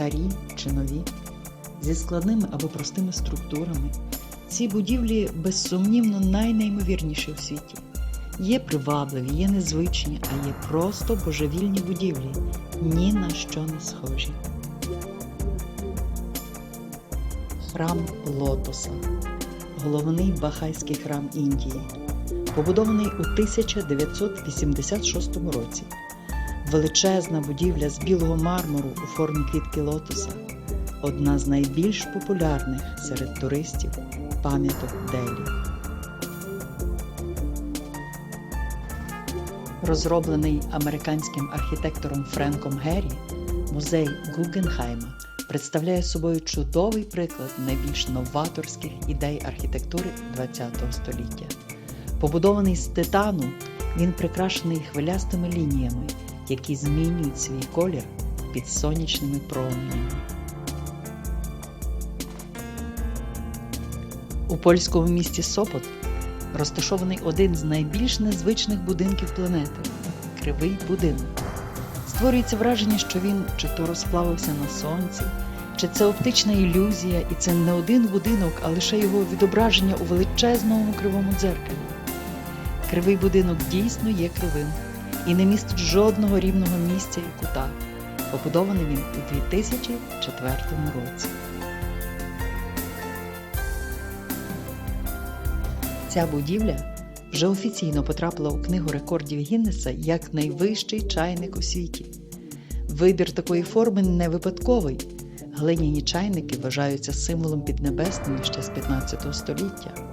старі чи нові, зі складними або простими структурами. Ці будівлі безсумнівно найнеймовірніші у світі. Є привабливі, є незвичні, а є просто божевільні будівлі, ні на що не схожі. Храм Лотоса головний бахайський храм Індії, побудований у 1986 році. Величезна будівля з білого мармуру у формі квітки лотоса одна з найбільш популярних серед туристів пам'яток Делі. Розроблений американським архітектором Френком Геррі, музей Гугенхайма представляє собою чудовий приклад найбільш новаторських ідей архітектури ХХ століття. Побудований з титану, він прикрашений хвилястими лініями, які змінюють свій колір під сонячними променями. У польському місті Сопот розташований один з найбільш незвичних будинків планети кривий будинок. Створюється враження, що він чи то розплавився на сонці, чи це оптична ілюзія, і це не один будинок, а лише його відображення у величезному кривому дзеркалі. Кривий будинок дійсно є кривим і не містить жодного рівного місця і кута. Побудований він у 2004 році. Ця будівля вже офіційно потрапила у книгу рекордів Гіннеса як найвищий чайник у світі. Вибір такої форми не випадковий. Глиняні чайники вважаються символом піднебесної ще з 15 століття.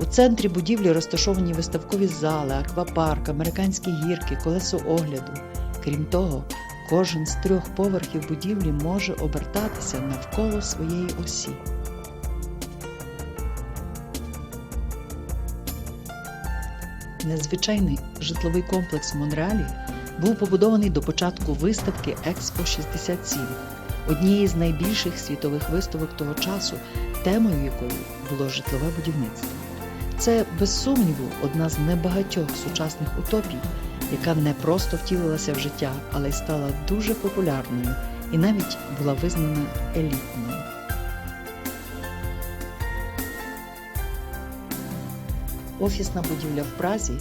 У центрі будівлі розташовані виставкові зали, аквапарк, американські гірки, колесо огляду. Крім того, кожен з трьох поверхів будівлі може обертатися навколо своєї осі. Незвичайний житловий комплекс в Монреалі був побудований до початку виставки Експо 67, однієї з найбільших світових виставок того часу, темою якої було житлове будівництво. Це, без сумніву, одна з небагатьох сучасних утопій, яка не просто втілилася в життя, але й стала дуже популярною і навіть була визнана елітною. Офісна будівля в Празі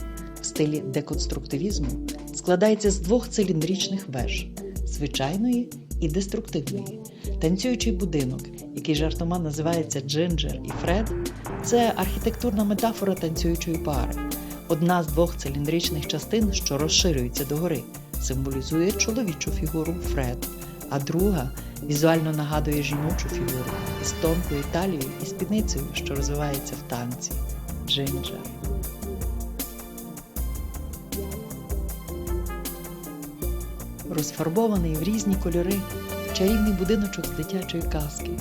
в стилі деконструктивізму складається з двох циліндричних веж звичайної і деструктивної. Танцюючий будинок, який жартома називається Джинджер і Фред, це архітектурна метафора танцюючої пари. Одна з двох циліндричних частин, що розширюється догори, символізує чоловічу фігуру Фред, а друга візуально нагадує жіночу фігуру із тонкою талією і спідницею, що розвивається в танці. Джинджер. Розфарбований в різні кольори чарівний будиночок з дитячої казки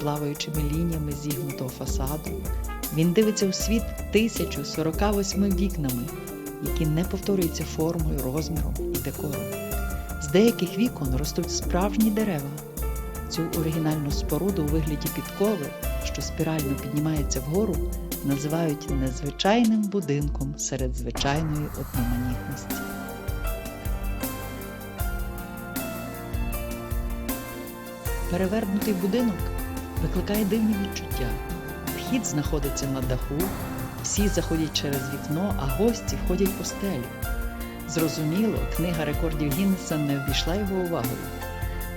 плаваючими лініями зігнутого фасаду. Він дивиться у світ 1048 вікнами, які не повторюються формою, розміром і декором. З деяких вікон ростуть справжні дерева. Цю оригінальну споруду у вигляді підкови, що спірально піднімається вгору, називають незвичайним будинком серед звичайної одноманітності. Перевернутий будинок викликає дивні відчуття. Вхід знаходиться на даху, всі заходять через вікно, а гості ходять по стелі. Зрозуміло, книга рекордів Гіннеса не обійшла його увагою.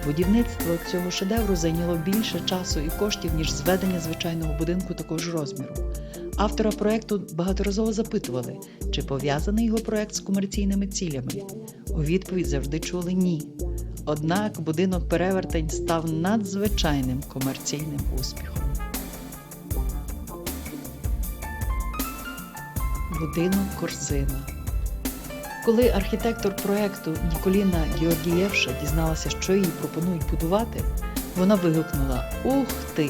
Будівництво цього шедевру зайняло більше часу і коштів, ніж зведення звичайного будинку такого ж розміру. Автора проекту багаторазово запитували, чи пов'язаний його проект з комерційними цілями. У відповідь завжди чули ні. Однак будинок перевертень став надзвичайним комерційним успіхом. Будинок Корзина коли архітектор проекту Ніколіна Георгієвша дізналася, що їй пропонують будувати, вона вигукнула Ух ти!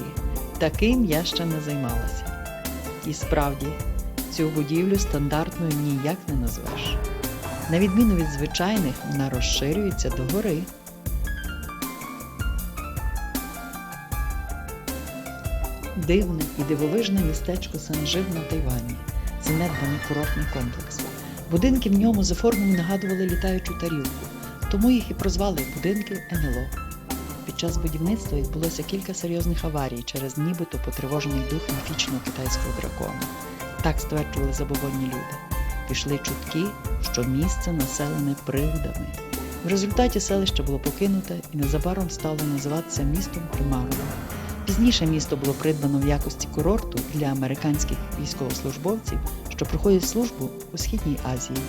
Таким я ще не займалася. І справді, цю будівлю стандартною ніяк не назвеш. На відміну від звичайних, вона розширюється догори. Дивне і дивовижне містечко Санжив на Тайвані, занедбаний курортний комплекс. Будинки в ньому за формою нагадували літаючу тарілку, тому їх і прозвали будинки НЛО. Під час будівництва відбулося кілька серйозних аварій через нібито потривожений дух міфічного китайського дракона. Так стверджували забобонні люди. Пішли чутки, що місце населене привидами. В результаті селище було покинуте і незабаром стало називатися містом Примаровим. Пізніше місто було придбано в якості курорту для американських військовослужбовців, що проходять службу у Східній Азії.